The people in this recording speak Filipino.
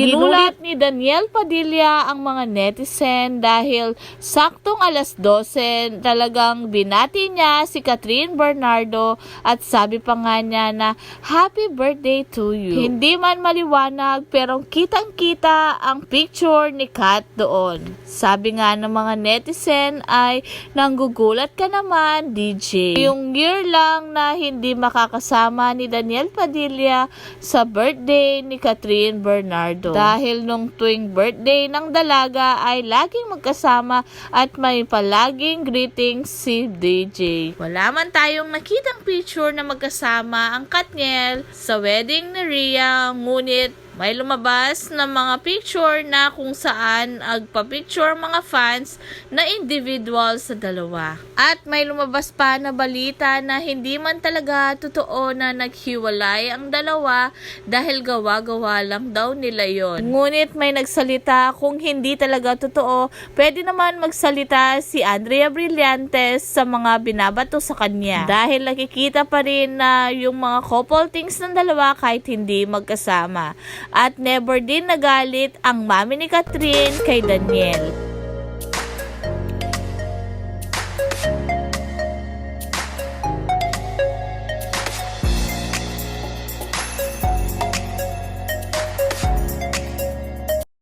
Ginulat ni Daniel Padilla ang mga netizen dahil saktong alas 12 talagang binati niya si Catherine Bernardo at sabi pa nga niya na happy birthday to you. Hindi man maliwanag pero kitang kita ang picture ni Kat doon. Sabi nga ng mga netizen ay nanggugulat ka naman DJ. Yung year lang na hindi makakasama ni Daniel Padilla sa birthday ni Catherine Bernardo. Dahil nung tuwing birthday ng dalaga ay laging magkasama at may palaging greetings si DJ. Wala man tayong nakitang picture na magkasama ang Katniel sa wedding ni Rhea, ngunit may lumabas na mga picture na kung saan agpa-picture mga fans na individual sa dalawa. At may lumabas pa na balita na hindi man talaga totoo na naghiwalay ang dalawa dahil gawa-gawa lang daw nila yon. Ngunit may nagsalita kung hindi talaga totoo, pwede naman magsalita si Andrea Brillantes sa mga binabato sa kanya. Dahil nakikita pa rin na yung mga couple things ng dalawa kahit hindi magkasama. At never din nagalit ang mami ni Catherine kay Daniel.